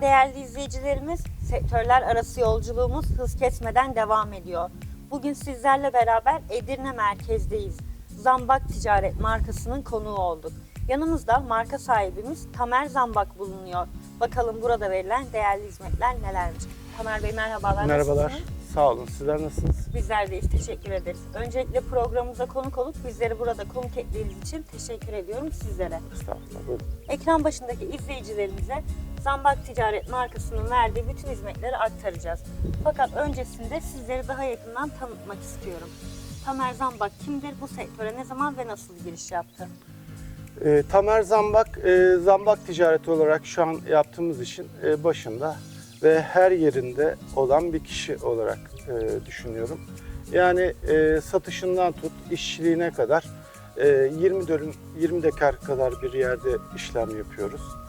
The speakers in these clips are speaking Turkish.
değerli izleyicilerimiz, sektörler arası yolculuğumuz hız kesmeden devam ediyor. Bugün sizlerle beraber Edirne merkezdeyiz. Zambak Ticaret markasının konuğu olduk. Yanımızda marka sahibimiz Tamer Zambak bulunuyor. Bakalım burada verilen değerli hizmetler nelermiş. Tamer Bey merhabalar. Merhabalar. nasılsınız? Sağ olun. Sizler nasılsınız? Bizler deyiz. Teşekkür ederiz. Öncelikle programımıza konuk olup bizleri burada konuk ettiğiniz için teşekkür ediyorum sizlere. Estağfurullah. Buyurun. Ekran başındaki izleyicilerimize Zambak Ticaret markasının verdiği bütün hizmetleri aktaracağız. Fakat öncesinde sizleri daha yakından tanıtmak istiyorum. Tamer Zambak kimdir? Bu sektöre ne zaman ve nasıl giriş yaptı? Ee, Tamer Zambak, e, Zambak ticareti olarak şu an yaptığımız işin e, başında ve her yerinde olan bir kişi olarak e, düşünüyorum. Yani e, satışından tut, işçiliğine kadar e, 20 dönüm, 20 dekar kadar bir yerde işlem yapıyoruz.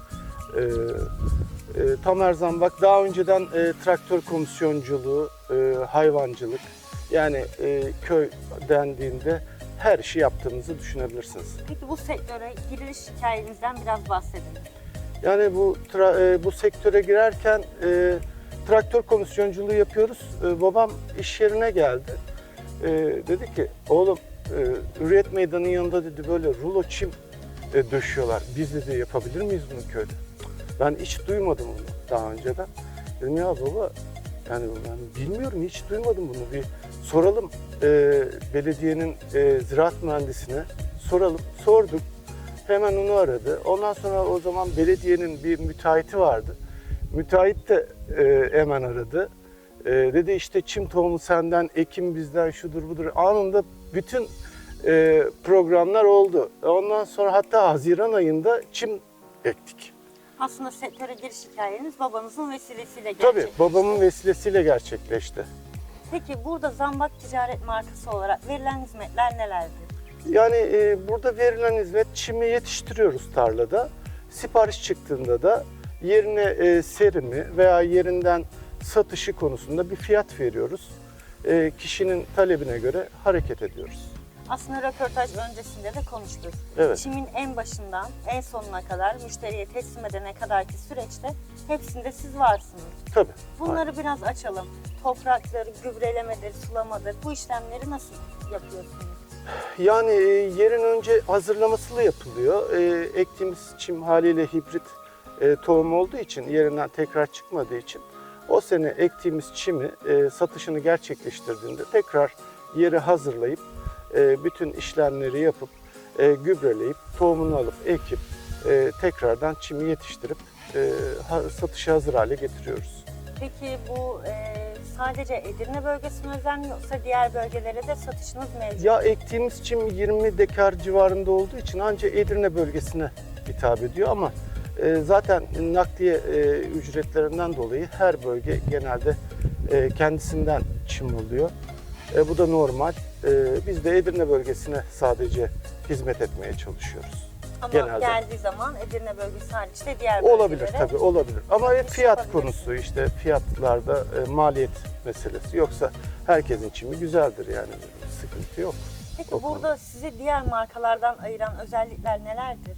E, e, Tamer Zambak daha önceden e, traktör komisyonculuğu, e, hayvancılık yani e, köy dendiğinde her işi yaptığımızı düşünebilirsiniz. Peki bu sektöre giriş hikayenizden biraz bahsedin. Yani bu e, bu sektöre girerken e, traktör komisyonculuğu yapıyoruz. E, babam iş yerine geldi. E, dedi ki oğlum e, Hürriyet Meydanı'nın yanında dedi böyle rulo çim e, döşüyorlar. Biz dedi yapabilir miyiz bunu köyde? Ben hiç duymadım bunu daha önceden. Dedim ya baba yani ben bilmiyorum hiç duymadım bunu. Bir soralım e, belediyenin e, ziraat mühendisine soralım. Sorduk. Hemen onu aradı. Ondan sonra o zaman belediyenin bir müteahhiti vardı. Müteahhit de e, hemen aradı. E, dedi işte çim tohumu senden, ekim bizden, şudur budur. Anında bütün e, programlar oldu. Ondan sonra hatta Haziran ayında çim ektik. Aslında sektöre giriş hikayeniz babanızın vesilesiyle Tabii gerçekleşti. babamın vesilesiyle gerçekleşti. Peki burada Zambak Ticaret markası olarak verilen hizmetler nelerdir? Yani e, burada verilen hizmet çimi yetiştiriyoruz tarlada. Sipariş çıktığında da yerine e, serimi veya yerinden satışı konusunda bir fiyat veriyoruz. E, kişinin talebine göre hareket ediyoruz. Aslında röportaj öncesinde de konuştuk. Evet. Çimin en başından en sonuna kadar müşteriye teslim edene kadarki süreçte hepsinde siz varsınız. Tabii. Bunları biraz açalım. Topraktır, gübrelemedir, sulamadır. Bu işlemleri nasıl yapıyorsunuz? Yani e, yerin önce hazırlaması yapılıyor. E, ektiğimiz çim haliyle hibrit e, tohum olduğu için yerinden tekrar çıkmadığı için o sene ektiğimiz çimi e, satışını gerçekleştirdiğinde tekrar yeri hazırlayıp e, bütün işlemleri yapıp e, gübreleyip tohumunu alıp ekip e, tekrardan çimi yetiştirip e, satışa hazır hale getiriyoruz. Peki bu e, sadece Edirne bölgesine özel mi yoksa diğer bölgelere de satışınız mevcut? Ya ektiğimiz çim 20 dekar civarında olduğu için ancak Edirne bölgesine hitap ediyor ama e, zaten nakliye e, ücretlerinden dolayı her bölge genelde e, kendisinden çim oluyor. E, bu da normal. E, biz de Edirne bölgesine sadece hizmet etmeye çalışıyoruz. Ama genelde. geldiği zaman Edirne bölgesi hariç de diğer bölgelere Olabilir tabii olabilir. Ama hep fiyat konusu işte fiyatlarda e, maliyet meselesi. Yoksa herkesin çimi güzeldir yani sıkıntı yok. Peki o burada sizi diğer markalardan ayıran özellikler nelerdir?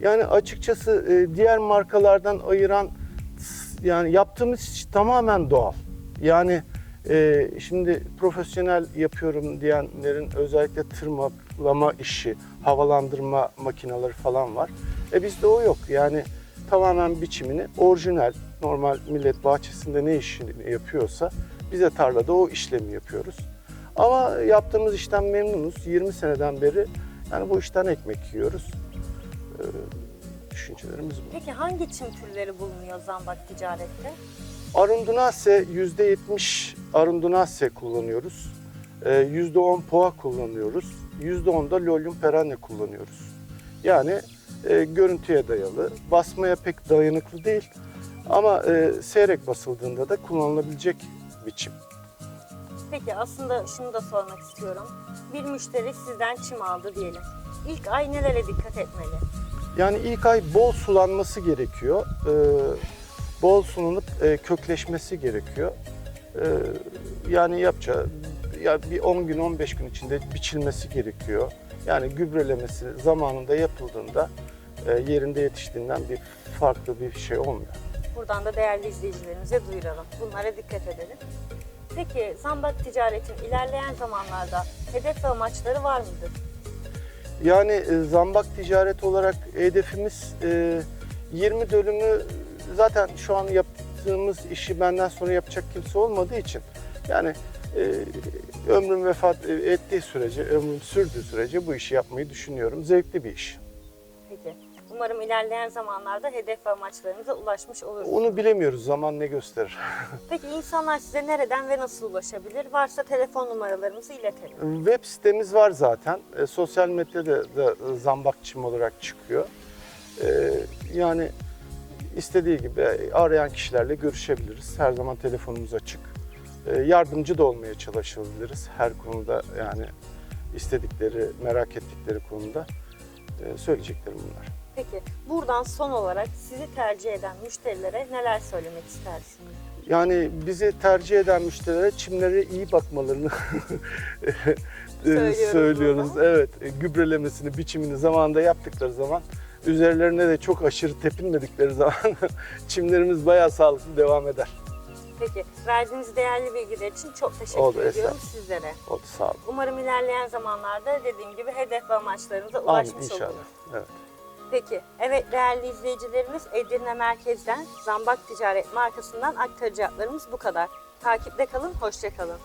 Yani açıkçası e, diğer markalardan ayıran yani yaptığımız iş tamamen doğal. Yani e, şimdi profesyonel yapıyorum diyenlerin özellikle tırmalama işi, havalandırma makineleri falan var. E bizde o yok. Yani tamamen biçimini orijinal, normal millet bahçesinde ne işini yapıyorsa biz de tarlada o işlemi yapıyoruz. Ama yaptığımız işten memnunuz. 20 seneden beri yani bu işten ekmek yiyoruz düşüncelerimiz bu. Peki hangi çim türleri bulunuyor Zambak Ticaret'te? Arundunase %70 Arundunase kullanıyoruz. Ee, %10 Poa kullanıyoruz. %10 da Lolium perenne kullanıyoruz. Yani e, görüntüye dayalı, basmaya pek dayanıklı değil ama e, seyrek basıldığında da kullanılabilecek biçim. Peki aslında şunu da sormak istiyorum. Bir müşteri sizden çim aldı diyelim. İlk ay nelere dikkat etmeli? Yani ilk ay bol sulanması gerekiyor. Ee, bol sulanıp e, kökleşmesi gerekiyor. Ee, yani yapacağı ya bir 10 gün 15 gün içinde biçilmesi gerekiyor. Yani gübrelemesi zamanında yapıldığında e, yerinde yetiştiğinden bir farklı bir şey olmuyor. Buradan da değerli izleyicilerimize duyuralım. Bunlara dikkat edelim. Peki zambak ticaretin ilerleyen zamanlarda hedef ve amaçları var mıdır? Yani e, zambak ticaret olarak hedefimiz e, 20 dönümü zaten şu an yaptığımız işi benden sonra yapacak kimse olmadığı için yani e, ömrüm vefat e, ettiği sürece, ömrüm sürdüğü sürece bu işi yapmayı düşünüyorum. Zevkli bir iş. Peki. Umarım ilerleyen zamanlarda hedef ve amaçlarınıza ulaşmış olursunuz. Onu bilemiyoruz. Zaman ne gösterir. Peki insanlar size nereden ve nasıl ulaşabilir? Varsa telefon numaralarımızı iletelim. Web sitemiz var zaten. E, sosyal medyada da e, zambakçım olarak çıkıyor. E, yani istediği gibi arayan kişilerle görüşebiliriz. Her zaman telefonumuz açık. E, yardımcı da olmaya çalışabiliriz her konuda yani istedikleri, merak ettikleri konuda. E, söyleyeceklerim bunlar. Peki buradan son olarak sizi tercih eden müşterilere neler söylemek istersiniz? Yani bizi tercih eden müşterilere çimlere iyi bakmalarını e, Söylüyoruz söylüyoruz. Evet, gübrelemesini, biçimini zamanında yaptıkları zaman üzerlerine de çok aşırı tepinmedikleri zaman çimlerimiz bayağı sağlıklı devam eder. Peki verdiğiniz değerli bilgiler için çok teşekkür Oldu, ediyorum sizlere. Oldu sağ olun. Umarım ilerleyen zamanlarda dediğim gibi hedef ve amaçlarınıza Amin ulaşmış inşallah. oluruz. Evet. Peki, evet değerli izleyicilerimiz Edirne Merkez'den Zambak Ticaret markasından aktaracaklarımız bu kadar. Takipte kalın, hoşça kalın.